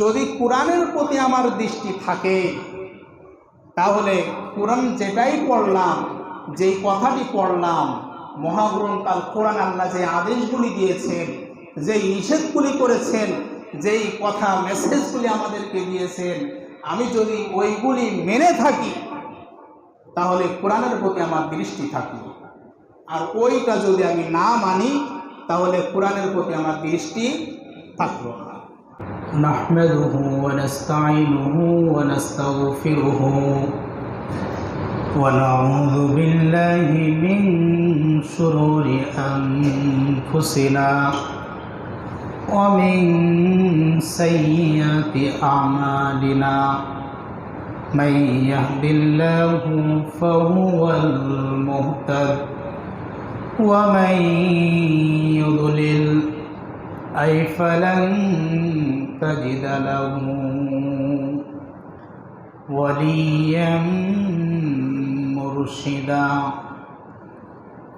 যদি কোরআনের প্রতি আমার দৃষ্টি থাকে, তাহলে কোরআন যেটাই পড়লাম, যেই কথাটি পড়লাম মহাগ্রন্থ আল কোরআন আল্লাহ যে আদেশগুলি দিয়েছেন, যেই নিষেধগুলি করেছেন, যেই কথা মেসেজগুলি আমাদেরকে দিয়েছেন, আমি যদি ওইগুলি মেনে থাকি, তাহলে কোরআনের প্রতি আমার দৃষ্টি থাকবে আর ওইটা যদি আমি না মানি, তাহলে কোরআনের প্রতি আমার দৃষ্টি থাকল না। نحمده ونستعينه ونستغفره ونعوذ بالله من شرور أنفسنا ومن سيئات أعمالنا. من يهد الله فهو المهتد ومن يضلل أي فلن تجد له وليا مرشدا.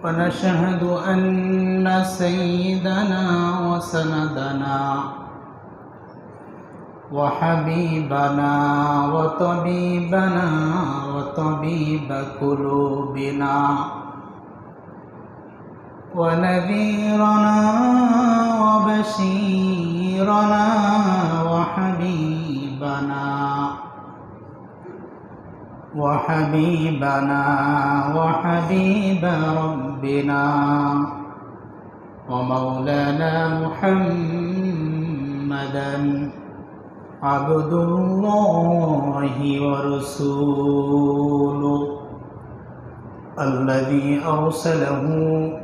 ونشهد أن سيدنا وسندنا وحبيبنا وطبيبنا وطبيب قلوبنا. ونذيرنا وبشيرنا وحبيبنا وحبيبنا وحبيب ربنا ومولانا محمدا عبد الله ورسوله الذي أرسله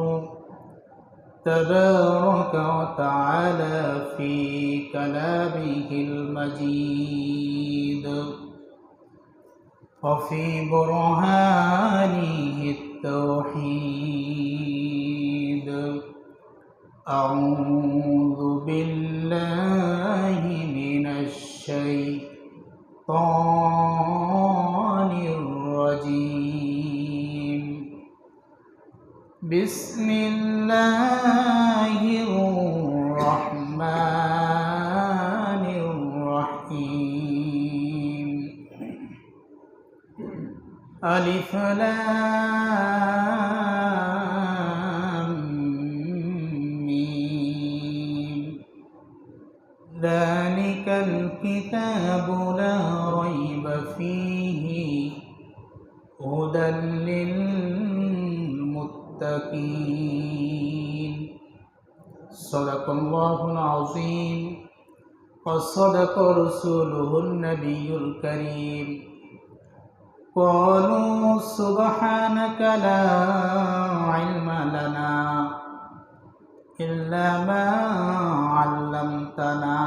تبارك وتعالى في كلامه المجيد. وفي برهانه التوحيد. أعوذ بالله من الشيطان بسم الله الرحمن الرحيم. ألف لام ذلك الكتاب لا ريب فيه هدى للمتقين. صدق الله العظيم. وصدق رسوله النبي الكريم. قالوا سبحانك لا علم لنا إلا ما علمتنا.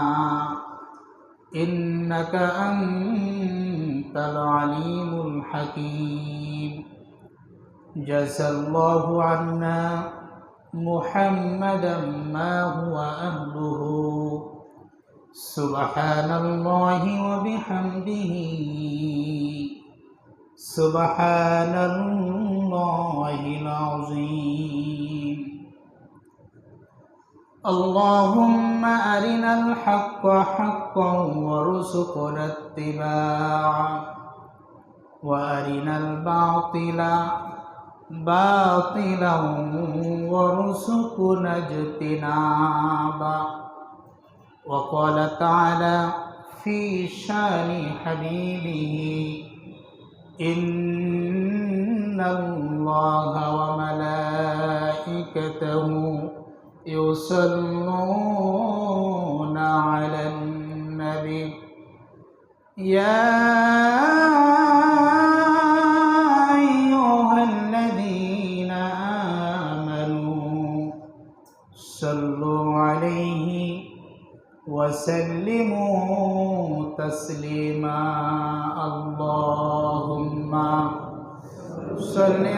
إنك أنت العليم الحكيم. جزى الله عنا محمدا ما هو أهله. سبحان الله وبحمده. سبحان الله العظيم. اللهم أرنا الحق حقا وارزقنا اتباعه. وأرنا الباطل باطلا وارزقنا اجتنابه وقال تعالى في شأن حبيبه إن الله وملائكته يصلون على النبي. يا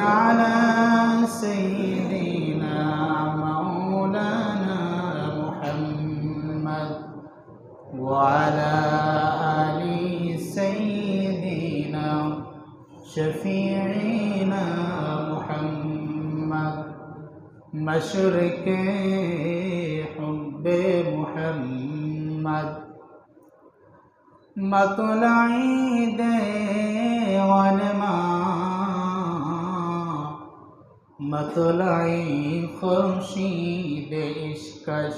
على سيدنا مولانا محمد وعلى آل سيدنا شفيعنا محمد. مشرق حب محمد. مطلع علما مطلع خورشید عشقش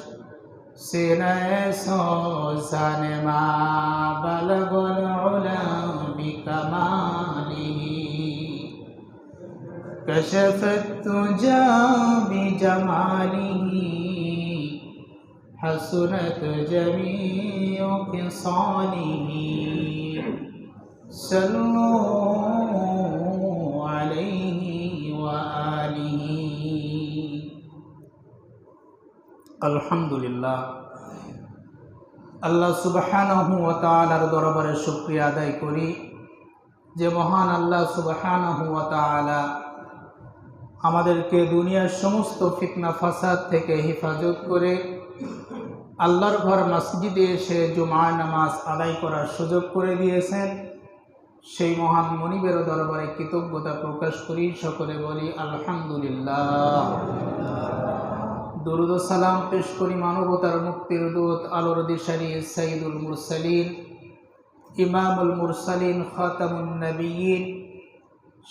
سینه سوزن ما بلغ العلا بکماله كشف التجا بجماله حسنت جميع خصاله صلوا আলহামদুলিল্লাহ। আল্লাহ সুবাহানহু ও তালার দরবারে শুক্রিয়া আদায় করি যে মহান আল্লাহ সুবাহান ও আমাদেরকে দুনিয়ার সমস্ত ফিতনা, ফাসাদ থেকে হেফাজত করে আল্লাহর ঘর মসজিদে এসে জুমা নামাজ আদায় করার সুযোগ করে দিয়েছেন। সেই মহান মনিবের দরবারে কৃতজ্ঞতা প্রকাশ করি, সকলে বলি আলহামদুলিল্লাহ। দরুদ সালাম পেশ করি মানবতার মুক্তির দূত আলোর দিশারি সাইদুল মুরসালিন, ইমামুল মুরসালিন, খাতামুন নবীন।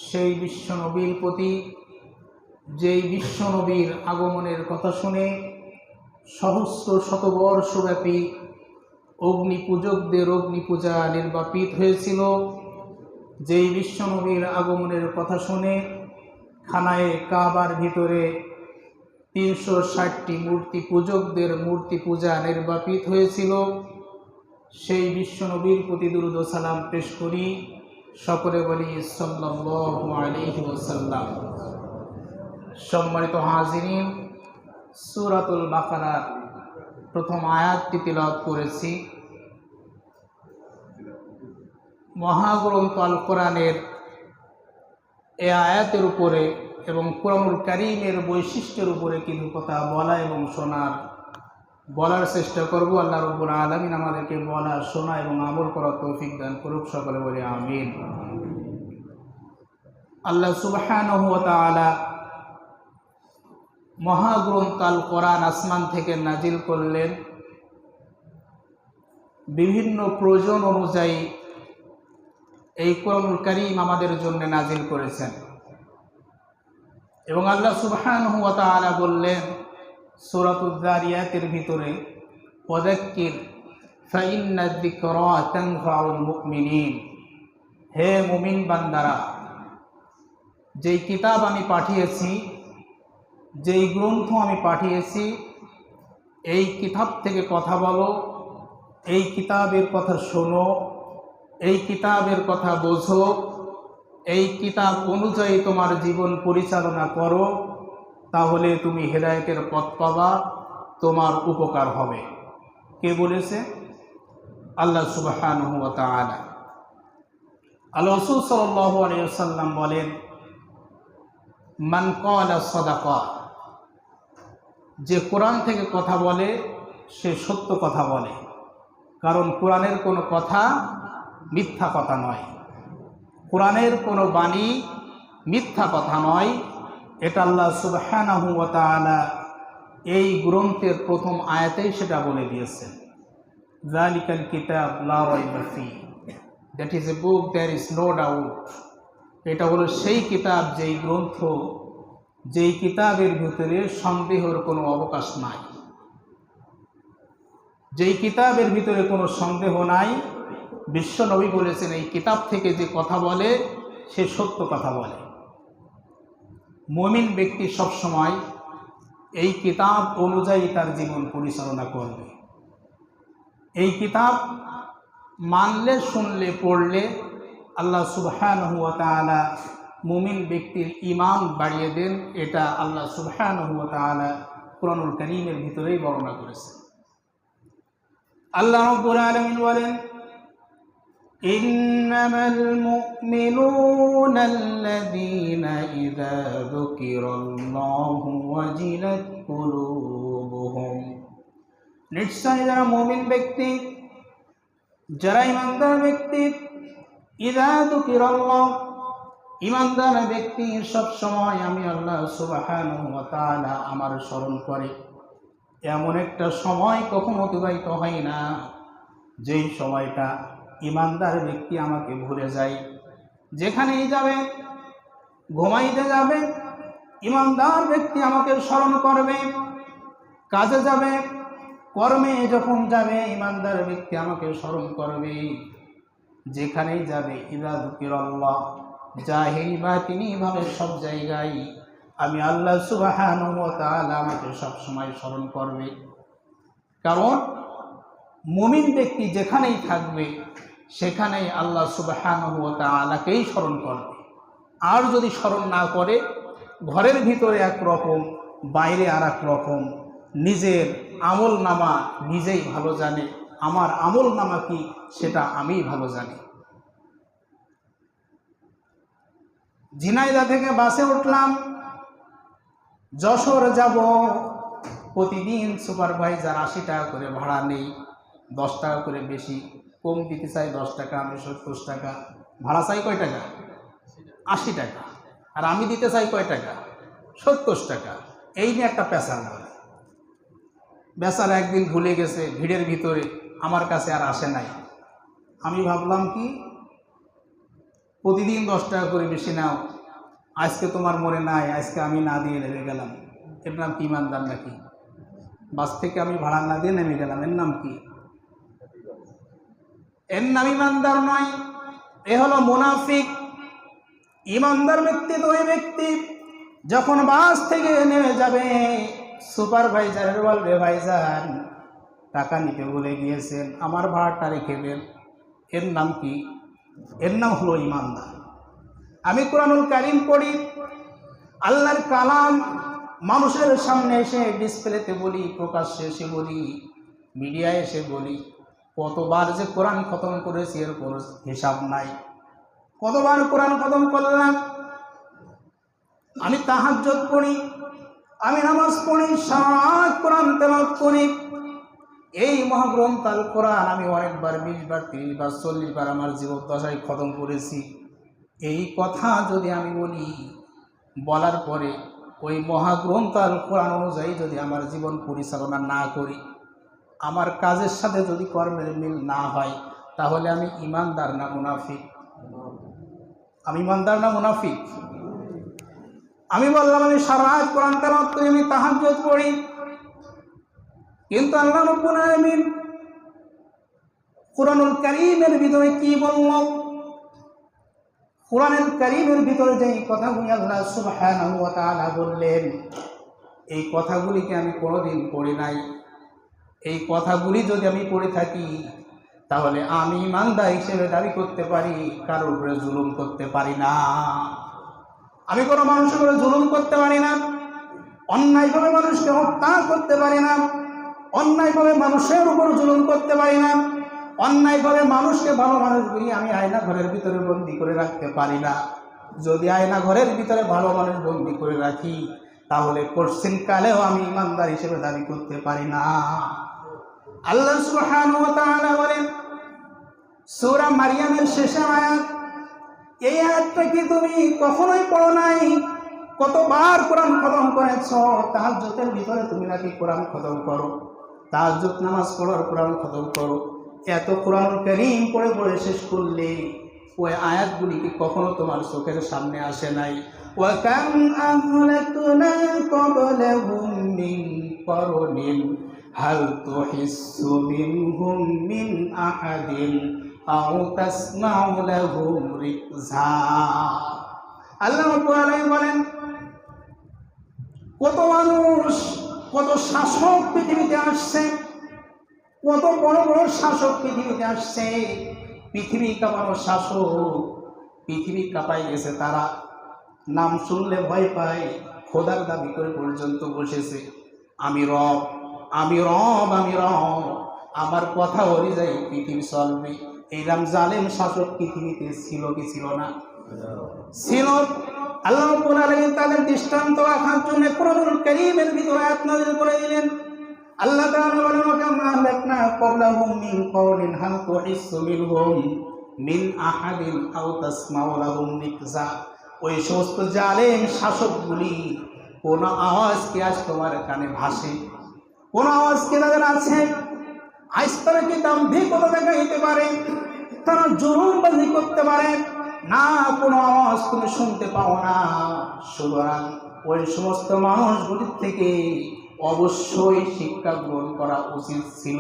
সেই বিশ্ব নবীর প্রতি যেই বিশ্বনবীর আগমনের কথা শুনে সহস্র শতবর্ষব্যাপী অগ্নি পূজকদের অগ্নি পূজা নির্বাপিত হয়েছিল। যেই বিশ্বনবীর আগমনের কথা শুনে খানায় কাবার ভিতরে তিনশো ষাটটি মূর্তি পূজকদের মূর্তি পূজা নির্বাপিত হয়েছিল। সেই বিশ্বনবীর প্রতি দুরুদ সালাম পেশ করি। সকলে বলি ওয়াসাল্লাম। সম্মানিত হাজিরিন, সুরাতুল বাকারার প্রথম আয়াতটি তিলাওয়াত করেছি। মহাগ্রন্থ আল কোরআনের এ আয়াতের উপরে এবং কোরআনুল কারিমের বৈশিষ্ট্যের উপরে কিছু কথা বলা এবং শোনার, বলার চেষ্টা করব। আল্লাহ রব্বুল আলমিন আমাদেরকে বলা, শোনা এবং আমল করার তৌফিক দান করুক। সকলে বলে আমিন। আল্লাহ সুবাহান ওয়া তাআলা মহাগ্রন্থ আল কোরআন আসমান থেকে নাজিল করলেন। বিভিন্ন প্রয়োজন অনুযায়ী এই কোরআনুল করিম আমাদের জন্য নাজিল করেছেন। এবং আল্লাহ সুবহানাহু ওয়া তাআলা বললেন, সূরাতুল যারিয়াতের ভিতরে তানফাউল হে মুমিন বান্দারা, যেই কিতাব আমি পাঠিয়েছি, যেই গ্রন্থ আমি পাঠিয়েছি, এই কিতাব থেকে কথা বলো, এই কিতাবের কথা শোনো, এই কিতাবের কথা বোঝো এই কিতাব অনুযায়ী তোমার জীবন পরিচালনা করো, তাহলে তুমি হেদায়েতের পথ পাবা, তোমার উপকার হবে। কে বলেছে? আল্লাহ সুবহানাহু ওয়া তাআলা। আল্লাহ আলাইহি বলেন, মান ক্বালা সাদাকা যে কোরআন থেকে কথা বলে, সে সত্য কথা বলে। কারণ কোরআনের কোনো কথা মিথ্যা কথা নয়। কোরআনের কোনো বাণী মিথ্যা কথা নয়। এটা আল্লাহ সুবহানাহু এই গ্রন্থের প্রথম আয়াতেই সেটা বলে দিয়েছেন। জালিকাল কিতাব লা রাইবা ফি। That is a book there is no doubt এটা হলো সেই কিতাব, যেই গ্রন্থ, যেই কিতাবের ভিতরে সন্দেহের কোনো অবকাশ নাই। যেই কিতাবের ভিতরে কোনো সন্দেহ নাই বিশ্ব নবী বলেছেন, এই কিতাব থেকে যে কথা বলে, সে সত্য কথা বলে। মমিন ব্যক্তি সবসময় এই কিতাব অনুযায়ী তার জীবন পরিচালনা করবে। এই কিতাব মানলে, শুনলে, পড়লে আল্লাহ সুবহান হুয়া তালা মুমিন ব্যক্তির ইমান বাড়িয়ে দেন। এটা আল্লাহ সুবহান হুয়া তালা কোরআনুল করিমের ভিতরেই বর্ণনা করেছে আল্লাহ রব্বুল বলেন إنما المؤمنون الذين إذا ذكر الله وجلت قلوبهم নিশ্চয় যারা মুমিন ব্যক্তি যারা ইমানদার ব্যক্তি ইদা দুকিরাল্লাহ ইমানদার ব্যক্তি সব সময় আমি আল্লাহ সুবহানাহু ওয়া তাআলা আমার স্মরণ করে এমন একটা সময় কখনো অতিবাহিত হয় না যেই সময়টা ইমানদার ব্যক্তি আমাকে ভুলে যায়। যেখানেই যাবে, ঘুমাইতে যাবে, ইমানদার ব্যক্তি আমাকে স্মরণ করবে। কাজে যাবে, কর্মে যখন যাবে, ইমানদার ব্যক্তি আমাকে স্মরণ করবে। যেখানেই যাবে, ইদা দুকির আল্লাহ জাহিল বা তিনি ভাবে সব জায়গায়, আমি আল্লাহ সুবাহান আমাকে সবসময় স্মরণ করবে। কারণ, মুমিন ব্যক্তি যেখানেই থাকবে সেখানেই আল্লাহ সুবাহান আলাকেই স্মরণ করবে আর যদি স্মরণ না করে, ঘরের ভিতরে এক রকম বাইরে আর রকম নিজের আমল নামা নিজেই ভালো জানে, আমার আমল নামা কি সেটা আমিই ভালো জানি। ঝিনাইদা থেকে বাসে উঠলাম, যশোর যাব। প্রতিদিন সুপারভাইজার আশি টাকা করে ভাড়া নেই, দশ টাকা করে বেশি। কম দিতে চাই দশ টাকা, আমি সত্তর টাকা, ভাড়া চাই কয় টাকা? আশি টাকা। আর আমি দিতে চাই কয় টাকা? সত্তর টাকা। এই নিয়ে একটা পেশার বলে বেচারা একদিন ভুলে গেছে, ভিড়ের ভিতরে আমার কাছে আর আসে নাই। আমি ভাবলাম কি, প্রতিদিন দশ টাকা করে বেশি নাও। আজকে তোমার মনে নাই, আজকে আমি না দিয়ে নেমে গেলাম। এর নাম কি ইমানদার নাকি? বাস থেকে আমি ভাড়া না দিয়ে নেমে গেলাম। এর নাম কি? এর নাম ইমানদার নয়, এ হলো মুনাফিক। ইমানদার ব্যক্তি তো ওই ব্যক্তি, যখন বাস থেকে নেমে যাবে সুপারভাইজারের বলবে ভাইজান টাকা নিতে বলে গিয়েছেন, আমার ভাড়াটা রেখে দেন। এর নাম কি? এর নাম হলো ইমানদার। আমি কোরআনুল কারিম পড়ি, আল্লাহর কালাম মানুষের সামনে এসে ডিসপ্লেতে বলি, প্রকাশ্যে এসে বলি, মিডিয়ায় এসে বলি। কতবার যে কোরআন খতম করেছি এর কোনো হিসাব নাই। কতবার কোরআন খতম করলাম? আমি তাহার তাহাজ্জত পড়ি, আমি নামাজ পড়ি সাত কোরআন তেলাওয়াত করি। এই মহাগ্রন্থ আল কোরআন আমি অনেকবার বিশ বার তিরিশ বার চল্লিশ বার আমার জীবন দশায় খতম করেছি। এই কথা যদি আমি বলি, বলার পরে ওই মহাগ্রন্থ আল কোরআন অনুযায়ী যদি আমার জীবন পরিচালনা না করি আমার কাজের সাথে যদি কর্মের মিল না হয়, তাহলে আমি ইমানদার না মুনাফিক? আমি ইমানদার না মুনাফিক? আমি বললাম, আমি সারা কোরআন তেলাওয়াত করি, আমি তাহাজ্জুদ পড়ি। কিন্তু আল্লাহ রব্বুল আলামিন কোরআনুল কারীমের ভিতরে কি বলল? কোরআনুল কারীমের ভিতরে যে কথাগুলি আল্লাহ তাআলা বললেন, এই কথাগুলিকে আমি কোনোদিন পড়ি নাই। এই কথাগুলি যদি আমি পড়ে থাকি, তাহলে আমি ইমানদার হিসেবে দাবি করতে পারি, কারোর উপরে জুলুম করতে পারি না। আমি কোনো মানুষের উপরে জুলুম করতে পারি না। অন্যায়ভাবে মানুষকে হত্যা করতে পারি না। অন্যায়ভাবে মানুষের উপর জুলুম করতে পারি না। অন্যায়ভাবে মানুষকে ভালো মানুষ বলি আমি আয়না ঘরের ভিতরে বন্দি করে রাখতে পারি না। যদি আয়না ঘরের ভিতরে ভালো মানুষ বন্দি করে রাখি, তাহলে পশ্চিম কালেও আমি ইমানদার হিসেবে দাবি করতে পারি না। আল্লাহ সুবহান বলেন, সৌরা মারিয়ামের শেষে আয়াত, এই আয়াতটা কি তুমি কখনোই পড়ো নাই? কতবার কোরআন খতম করেছ? তাহাজ্যতের ভিতরে তুমি নাকি কোরআন খতম করো? তাহাজ্যত নামাজ পড়ার কোরআন খতম করো? এত কোরআন করিম পড়ে পড়ে শেষ করলে ওই আয়াতগুলি কি কখনো তোমার চোখের সামনে আসে নাই? ওয়াকাম আমলাতুনা কবলাহুম করো করনিন। هل تحس منهم من أحد أو تسمع لهم ركزا আল্লাহ রাব্বুল আলামিন বলেন কত মানুষ কত শাসক পৃথিবীতে আসছে কত বড় বড় শাসক পৃথিবীতে আসছে পৃথিবী কাঁপানো শাসক পৃথিবী কাঁপাই গেছে তারা নাম শুনলে ভয় পায় খোদার দাবি করে পর্যন্ত বসেছে আমি রব আমি রব আমি রব। আমার কথা অনুযায়ী পৃথিবী চলবে। এইরাম জালেম শাসক পৃথিবীতে ছিল কি ছিল না? ছিল। আল্লাহ রাব্বুল তাদের দৃষ্টান্ত রাখার জন্য কোরআনুল কারীমের ভিতরে করে দিলেন। আল্লাহ ওই সমস্ত জালেম শাসকগুলি কোন আওয়াজ কি আজ তোমার কানে ভাসে। কোন আওয়াজ কি তাদের আছে? তারা কি দাম্ভিকতা দেখাইতে পারে? তারা জরুরবাজি করতে পারে। না, কোনো আওয়াজ তুমি শুনতে পাও না। সুতরাং ওই সমস্ত মানুষগুলির থেকে অবশ্যই শিক্ষা গ্রহণ করা উচিত ছিল।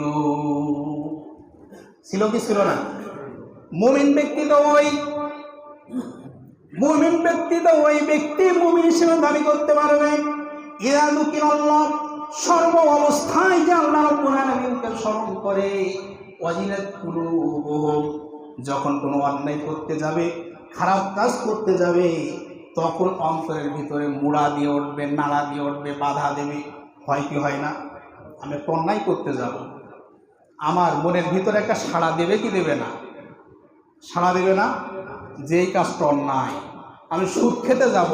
ছিল কি ছিল না? মুমিন ব্যক্তি তো ওই, মুমিন ব্যক্তি তো ওই ব্যক্তি মুমিন হিসেবে দাবি করতে পারবে। ইরাদুকিন আল্লাহ সর্ব অবস্থায় যে আল্লাহ রাব্বুল স্মরণ করে কুলুবুহুম, যখন কোনো অন্যায় করতে যাবে, খারাপ কাজ করতে যাবে, তখন অন্তরের ভিতরে মুড়া দিয়ে উঠবে, নাড়া দিয়ে উঠবে, বাধা দেবে। হয় কি হয় না? আমি অন্যায় করতে যাব। আমার মনের ভিতরে একটা সাড়া দেবে কি দেবে না? সাড়া দেবে না? যে এই কাজটা অন্যায়। আমি সুদ খেতে যাব,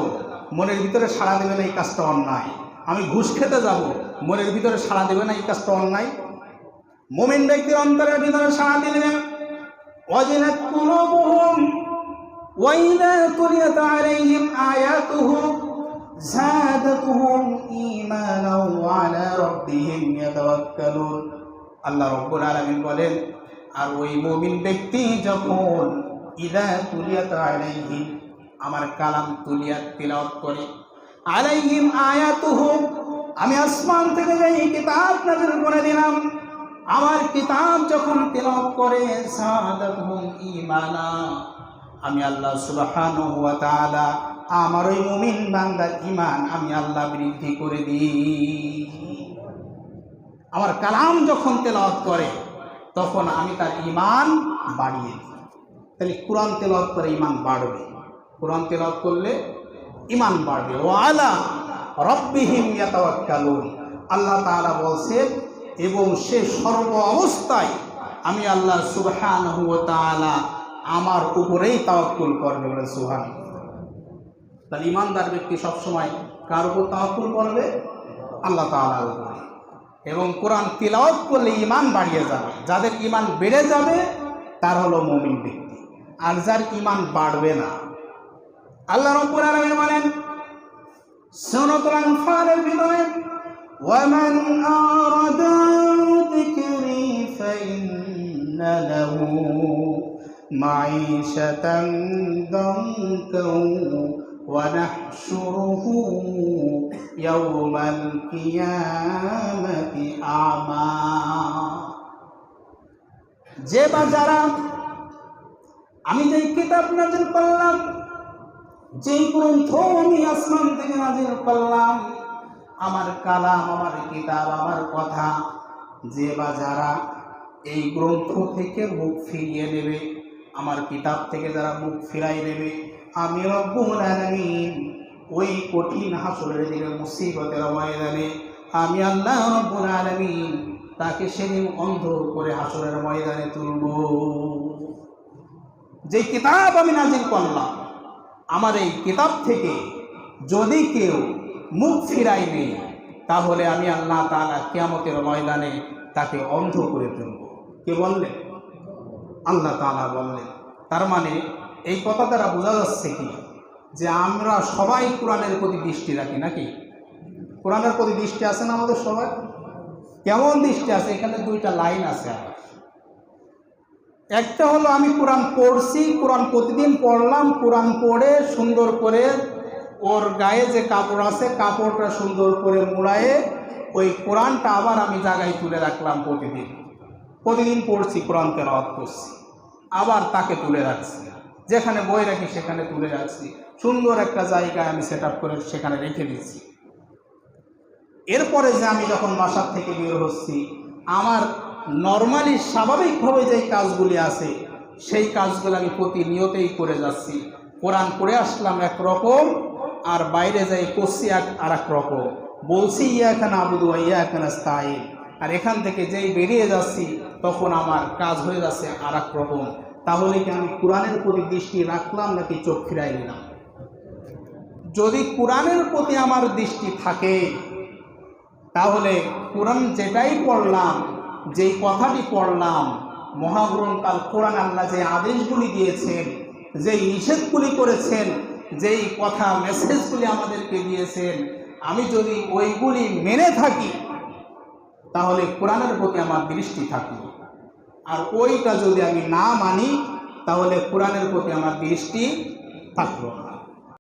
মনের ভিতরে সাড়া দেবে না, এই কাজটা অন্যায়। আমি ঘুষ খেতে যাব মনের ভিতরে সাড়া দেবে না এই কাজটা অন্যায় মোমিন ব্যক্তির অন্তরের ভিতরে সাড়া দিলে ওয়াজিলাত কুলুবুহুম ওয়াইদা তুলিয়াত আলাইহিম আয়াতুহু زادتهم ঈমানাও ওয়ালা রাব্বিহিম ইয়াতাওয়াক্কালুন আল্লাহ রাব্বুল আলামিন বলেন আর ওই মুমিন ব্যক্তি যখন ইদা তুলিয়াত আলাইহিম আমার কালাম তুলিয়াত তিলাওয়াত করে আলাইহিম আয়াতুহু। আমি আসমান থেকে যাই কিতাব নাযিল করে দিলাম, আমার কিতাব যখন তেলাওয়াত করে, সাদাতহুম ঈমানা। আমি আল্লাহ সুবহানাহু ওয়া তাআলা, আমার ওই মুমিন বান্দার ঈমান আমি আল্লাহ বৃদ্ধি করে দিই। আমার কালাম যখন তেলাওয়াত করে, তখন আমি তার ঈমান বাড়িয়ে দিই। তাহলে কোরআন তেলাওয়াত করে ঈমান বাড়বে। কোরআন তেলাওয়াত করলে ঈমান বাড়বে। ও আলা রব্বিহিম ইয়াতাওয়াক্কালুন। আল্লাহ তাআলা বলছে, এবং সে সর্ব অবস্থায় আমি আল্লাহ সুবহানাহু ওয়া আমার উপরেই তাওয়াক্কুল করবে বলে সুহান তাহলে ইমানদার ব্যক্তি সবসময় কার উপর তাওয়াক্কুল করবে? আল্লাহ তাআলার উপরে। এবং কোরআন তিলাওয়াত করলে ইমান বাড়িয়ে যাবে। যাদের ইমান বেড়ে যাবে, তার হলো মুমিন ব্যক্তি। আর যার ইমান বাড়বে না আল্লাহ রব্বুল আলামিন বলেন সূরাতুল আনফালের ভিতরে ومن أعرض عن ذكري فإن له معيشة ضنكا ونحشره يوم القيامة أعمى যে বা যারা আমি যেই কিতাব নাজিল করলাম যেই গ্রন্থ আমি আসমান থেকে নাজিল করলাম, আমার কালাম, আমার কিতাব, আমার কথা, যে বা যারা এই গ্রন্থ থেকে মুখ ফিরিয়ে নেবে, আমার কিতাব থেকে যারা মুখ ফিরাই নেবে, আমি রব্বুল ওই কঠিন হাসরের দিকে মুসিবতের ময়দানে, আমি আল্লাহ রব্বুল আলামিন তাকে সেদিন অন্ধ করে হাসরের ময়দানে তুলব। যে কিতাব আমি নাজিল করলাম আমার এই কিতাব থেকে যদি কেউ মুখ ফিরাই নেই তাহলে আমি আল্লাহ তাআলা কিয়ামতের ময়দানে তাকে অন্ধ করে তুলব কে বললেন আল্লাহ তাআলা বললেন। তার মানে এই কথা দ্বারা বোঝা যাচ্ছে কি? যে আমরা সবাই কোরআনের প্রতি দৃষ্টি রাখি নাকি? কোরআনের প্রতি দৃষ্টি আছে না আমাদের সবাই কেমন দৃষ্টি আছে? এখানে দুইটা লাইন আছে একটা হলো আমি কোরআন পড়ছি, কোরআন প্রতিদিন পড়লাম, কোরআন পড়ে সুন্দর করে ওর গায়ে যে কাপড় আছে, কাপড়টা সুন্দর করে মুড়ায়ে ওই কোরআনটা আবার আমি জায়গায় তুলে রাখলাম প্রতিদিন। প্রতিদিন পড়ছি, কোরআন তেলাওয়াত করছি, আবার তাকে তুলে রাখছি। যেখানে বই রাখি সেখানে তুলে রাখছি। সুন্দর একটা জায়গায় আমি সেট করে সেখানে রেখে দিচ্ছি। এরপরে যে আমি যখন বাসার থেকে বের হচ্ছি, আমার নর্মালি স্বাভাবিকভাবে যে কাজগুলি আছে, সেই কাজগুলো আমি প্রতিনিয়তেই করে যাচ্ছি। কোরআন করে আসলাম একরকম আর বাইরে যাই করছি এক আর এক রকম। বলছি ইয়া এখানে আবুদু ইয়া এখানে স্থায়ী আর এখান থেকে যেই বেরিয়ে যাচ্ছি, তখন আমার কাজ হয়ে যাচ্ছে আর এক রকম। তাহলে কি আমি কোরআনের প্রতি দৃষ্টি রাখলাম নাকি চোখ ফিরাই নিলাম? যদি কোরআনের প্রতি আমার দৃষ্টি থাকে, তাহলে কোরআন যেটাই পড়লাম যেই কথাটি পড়লাম মহাগ্রন্থ আল কোরআন আল্লাহ যে আদেশগুলি দিয়েছেন, যেই নিষেধগুলি করেছেন, যেই কথা মেসেজগুলি আমাদেরকে দিয়েছেন, আমি যদি ওইগুলি মেনে থাকি, তাহলে কোরআনের প্রতি আমার দৃষ্টি থাকবে আর ওইটা যদি আমি না মানি, তাহলে কোরআনের প্রতি আমার দৃষ্টি থাকল না।